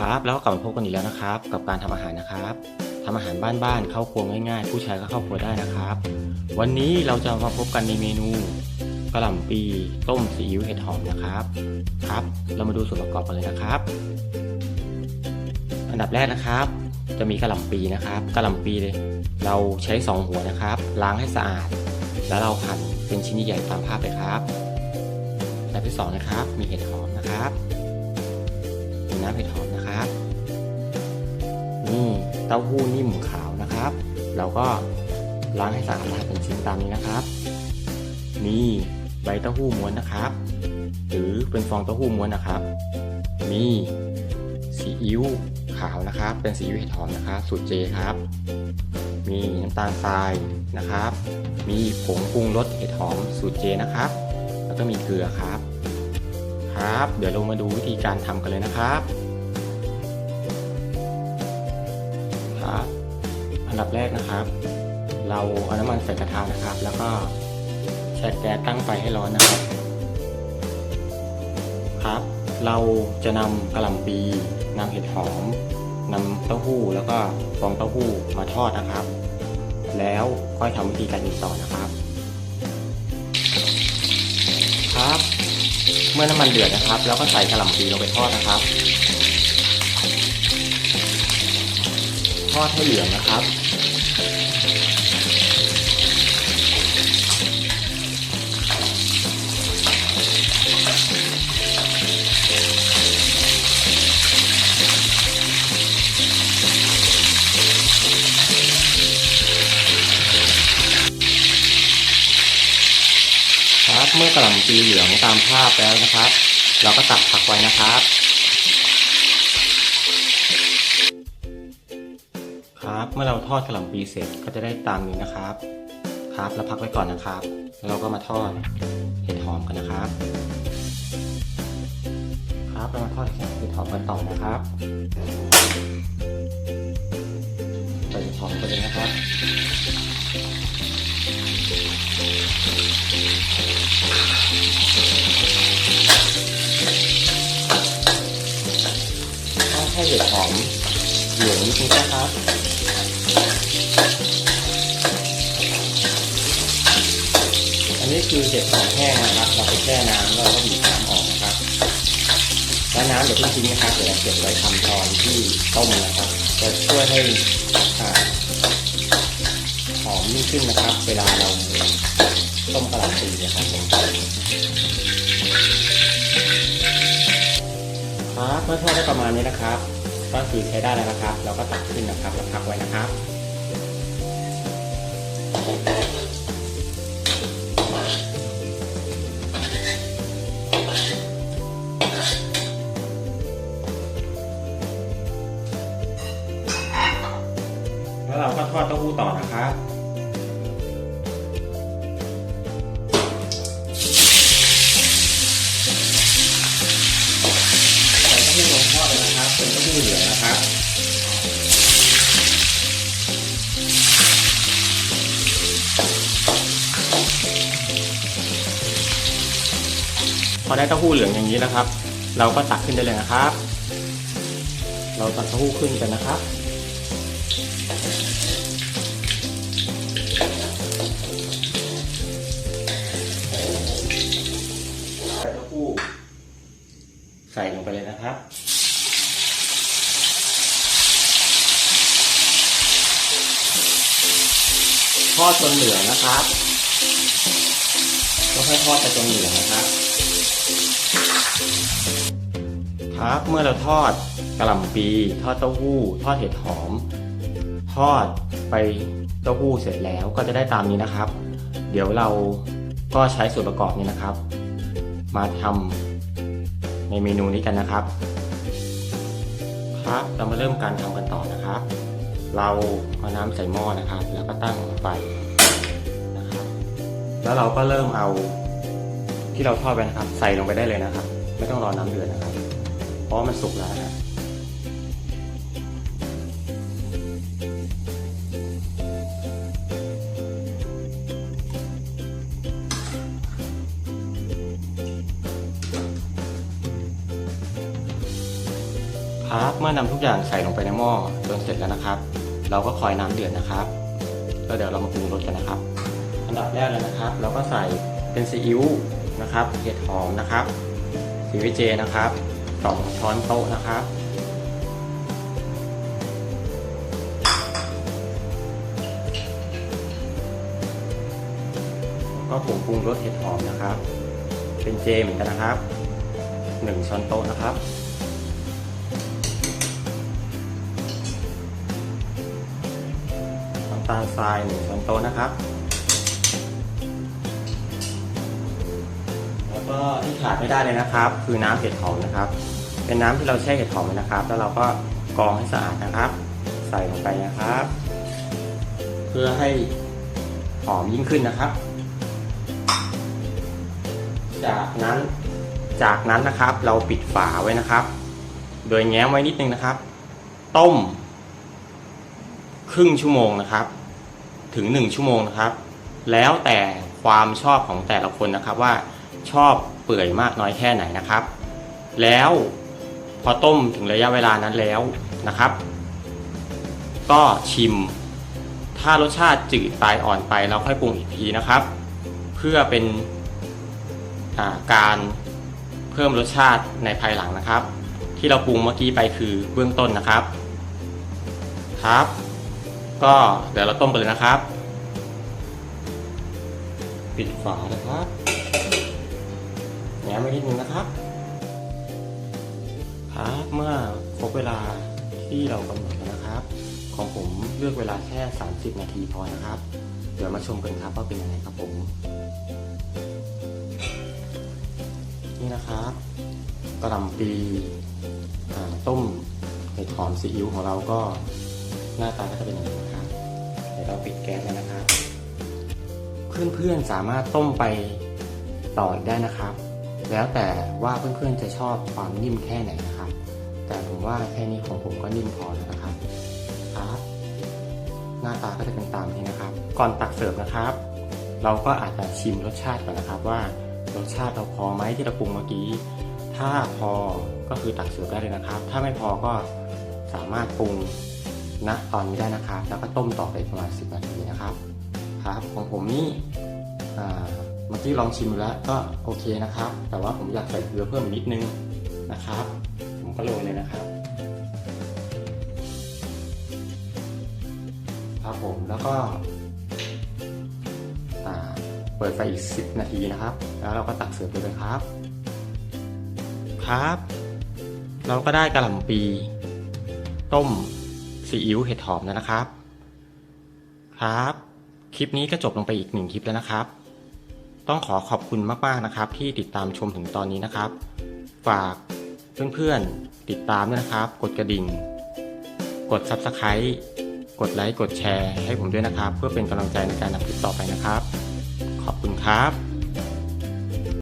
ครับ แล้วก็กลับมาพบกันอีกแล้วนะครับ กับการทำอาหารนะครับทำอาหารบ้านๆเข้าครัวง่ายๆ ผู้ชายก็เข้าครัวได้นะครับ วันนี้เราจะมาพบกันในเมนูกระหล่ำปีต้มซีอิ๊วเห็ดหอมนะครับครับ เรามาดูส่วนประกอบกันเลยนะครับ อันดับแรกนะครับ จะมีกระหล่ำปีนะครับกระหล่ำปีเลยเราใช้สองหัวนะครับ ล้างให้สะอาด แล้วเราหั่นเป็นชิ้นใหญ่ตามภาพเลยครับอันดับที่สองนะครับ มีเห็ดหอมนะครับ น้ำเห็ดหอมนะครับนี่เต้าหู้นิ่มขาวนะครับ เราก็ล้างให้สะอาดแล้วเป็นชิ้นตามนี้นะครับ มีใบเต้าหู้ม้วนนะครับ หรือเป็นฟองเต้าหู้ม้วนนะครับ มีซีอิ๊วขาวนะครับ เป็นซีอิ๊วเห็ดหอมนะครับสูตรเจครับ มีน้ำตาลทรายนะครับ มีผงปรุงรสเห็ดหอมสูตรเจนะครับ แล้วก็มีเกลือครับ ครับ เดี๋ยวเรามาดูวิธีการทำกันเลยนะครับครับอันดับแรกนะครับ เราเอาน้ำมันใส่กระทะนะครับ แล้วก็ใช้แก๊สตั้งไฟให้ร้อนนะครับครับ เราจะนำกระหล่ำปีนำเห็ดหอมนำเต้าหู้แล้วก็ฟองเต้าหู้มาทอดนะครับ แล้วค่อยทำวิธีการอีกต่อนะครับ เมื่อน้ำมันเดือดนะครับ แล้วก็ใส่กระหล่ำปีลงไปทอดนะครับ ทอดให้เหลืองนะครับ เมื่อกระหล่ำปีเหลืองตามภาพแล้วนะครับ เราก็ตักพักไว้นะครับ ครับเมื่อเราทอดกระหล่ำปีเสร็จก็จะได้ตามนี้นะครับ ครับแล้วพักไว้ก่อนนะครับ แล้วเราก็มาทอดเห็ดหอมกันนะครับ ครับเรามาทอดเห็ดหอมกันต่อนะครับใส่เห็ดหอมไปเลยนะครับ นิดนึงนะครับอันนี้คือเห็ดหอมแห้งนะครับเราไปแช่น้ำแล้วเราก็บีบน้ำออกนะครับแล้วน้ำเดี๋ยวทิ้งนะครับเดี๋ยวเราเก็บไว้ทำตอนที่ต้มนะครับจะช่วยให้หอมยิ่งขึ้นนะครับ เวลาเราต้มกระหล่ำปีนะครับผมครับเมื่อทอดได้ประมาณนี้นะครับ ก็คือใช้ได้แล้วนะครับ เราก็ตักขึ้นนะครับแล้วพักไว้นะครับ แล้วเราก็ทอดเต้าหู้ต่อนะครับ อได้เต้าหู้เหลืองอย่างนี้นะครับ เราก็ตักขึ้นได้เลยนะครับ เราตักเต้าหู้ขึ้นกันนะครับใส่เต้าหู้ใส่ลงไปเลยนะครับทอดจนเหลืองนะครับก็ค่อยทอดไปจนเหลืองนะครับ ครับเมื่อเราทอดกระหล่ำปี ทอดเต้าหู้ ทอดเห็ดหอม ทอดไปเต้าหู้เสร็จแล้วก็จะได้ตามนี้นะครับ เดี๋ยวเราก็ใช้ส่วนประกอบนี้นะครับ มาทำในเมนูนี้กันนะครับ ครับเรามาเริ่มการทำกันต่อนะครับ เราเอาน้ำใส่หม้อนะครับ แล้วก็ตั้งไฟนะครับ แล้วเราก็เริ่มเอา ที่เราทอดไปนะครับ ใส่ลงไปได้เลยนะครับ ไม่ต้องรอน้ำเดือดนะครับ เพราะมันสุกแล้วนะครับคครับเมื่อนำทุกอย่างใส่ลงไปในหม้อจนเสร็จแล้วนะครับ เราก็คอยน้ำเดือดนะครับแล้วเดี๋ยวเรามาปรุงรสกันนะครับ อันดับแรกเลยนะครับ เราก็ใส่เป็นซีอิ๊ว นะครับ เห็ดหอมนะครับสีวิเจนะครับสองช้อนโต๊ะนะครับก็ผงปรุงรสเห็ดหอมนะครับ เป็นเจเหมือนกันนะครับหนึ่งช้อนโต๊ะนะครับน้ำตาลทรายหนึ่งช้อนโต๊ะนะครับ ก็ที่ขาดไม่ได้เลยนะครับ คือน้ำเห็ดหอมนะครับ เป็นน้ำที่เราแช่เห็ดหอมนะครับ แล้วเราก็กรองให้สะอาดนะครับ ใส่ลงไปนะครับ เพื่อให้หอมยิ่งขึ้นนะครับ จากนั้นจากนั้นนะครับเราปิดฝาไว้นะครับ โดยแง้มไว้นิดนึงนะครับ ต้ม ครึ่งชั่วโมงนะครับ ถึง1ชั่วโมงนะครับ แล้วแต่ความชอบของแต่ละคนนะครับว่า ชอบเปื่อยมากน้อยแค่ไหนนะครับ แล้วพอต้มถึงระยะเวลานั้นแล้วนะครับ ก็ชิม ถ้ารสชาติจืดไปอ่อนไปเราค่อยปรุงอีกทีนะครับ เพื่อเป็นาการเพิ่มรสชาติในภายหลังนะครับ ที่เราปรุงเมื่อกี้ไปคือเบื้องต้นนะครับครับ ก็เดี๋ยวเราต้มกันเลยนะครับ ปิดฝานะครับ แง้มไว้นิดนึงนะครับครับเมื่อครบเวลาที่เรากำหนดนะครับ ของผมเลือกเวลาแค่ 30 นาทีพอนะครับ เดี๋ยวมาชมกันครับว่าเป็นยังไงครับผม นี่นะครับกระลำปีอ่าต้มเห็ดหอมซีอิ๊วของเราก็หน้าตาก็จะเป็นอย่างนี้นะครับเดี๋ยวเราปิดแก๊สแล้วนะครับ เพื่อนๆสามารถต้มไปต่ออีกได้นะครับ แล้วแต่ว่าเพื่อนๆจะชอบความนิ่มแค่ไหนนะครับ แต่ผมว่าแค่นี้ของผมก็นิ่มพอแล้วนะครับครับ หน้าตาก็จะเป็นตามนี้นะครับ ก่อนตักเสิร์ฟนะครับ เราก็อาจจะชิมรสชาติก่อนนะครับว่ารสชาติเราพอไหมที่เราปรุงเมื่อกี้ ถ้าพอก็คือตักเสิร์ฟได้เลยนะครับ ถ้าไม่พอก็สามารถปรุงณตอนนี้ได้นะครับ แล้วก็ต้มต่อไปประมาณ 10 นาทีนะครับ ครับ ของผมนี่อ่า เมื่อกี้ลองชิมแล้วก็โอเคนะครับ แต่ว่าผมอยากใส่เกลือเพิ่มนิดนึงนะครับ ผมก็โรยเลยนะครับ ครับผมแล้วก็อ่าเปิดไฟอีก 10 นาทีนะครับ แล้วเราก็ตักเสิร์ฟเลยครับ ครับ เราก็ได้กระหล่ำปี ต้มซีอิ๊วเห็ดหอมแล้วนะครับ ครับ คลิปนี้ก็จบลงไปอีกหนึ่งคลิปแล้วนะครับ ต้องขอขอบคุณมากๆนะครับ ที่ติดตามชมถึงตอนนี้นะครับ ฝากเพื่อนๆติดตามด้วยนะครับ กดกระดิ่ง กด Subscribe กดไลค์กดแชร์ให้ผมด้วยนะครับ เพื่อเป็นกำลังใจในการทำคลิปต่อไปนะครับ ขอบคุณครับ